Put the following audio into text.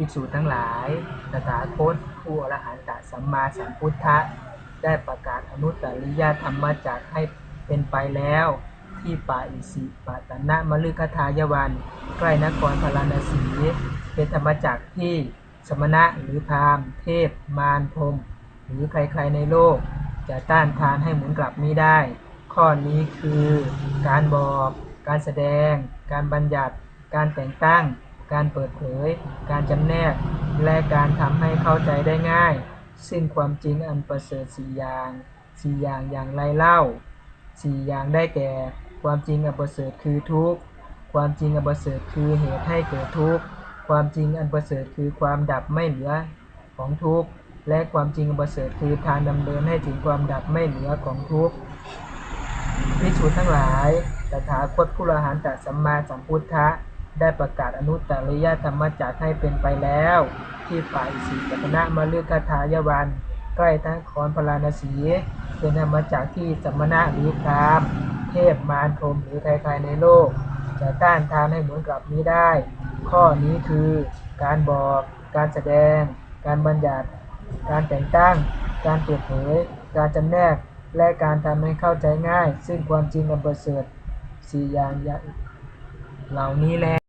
ภิกษุทั้งหลาย ตถาคตผู้อรหันตสัมมาสัมพุทธะ ได้ประกาศอนุตตริยธรรมจักให้เป็นไปแล้ว ที่ป่าอิสิปตนะมฤคทายวัน ใกล้นครพาราณสี เป็นธรรมจักที่สมณะหรือพราหมณ์เทพ มารพรมหรือใครๆในโลก จะต้านทานให้หมุนกลับมิได้ ข้อนี้คือการบอก การแสดง การบัญญัติ การแต่งตั้ง การเปิดเผย การจำแนก และการทำให้เข้าใจได้ง่าย ซึ่งความจริงอันประเสริฐสี่อย่างสี่อย่างอย่างไรเล่าสี่อย่างได้แก่ ความจริงอันประเสริฐคือทุกข์ ความจริงอันประเสริฐคือเหตุให้เกิดทุกข์ ความจริงอันประเสริฐคือความดับไม่เหลือของทุกข์ และความจริงอันประเสริฐคือทางดำเนินให้ถึงความดับไม่เหลือของทุกข์ภิกษุทั้งหลายตถาคตผู้อรหันตสัมมาสัมพุทธะ ได้ประกาศอนุตตริยธรรมจักรให้เป็นไปแล้ว ที่ฝ่ายสีกัตนะมฤคทายวัน ใกล้ทั้งคอนพาราณสี เป็นธรรมจักรที่สมณะหรือพรามเทพมารพรมหรือใครๆในโลก จะต้านทานให้หมุนกลับนี้ได้ ข้อนี้คือการบอกการแสดง การบัญญัติ การแต่งตั้ง การเปิดเผย การจำแนก และการทำให้เข้าใจง่าย ซึ่งความจริงอันประเสริฐสี่อย่างเหล่านี้แล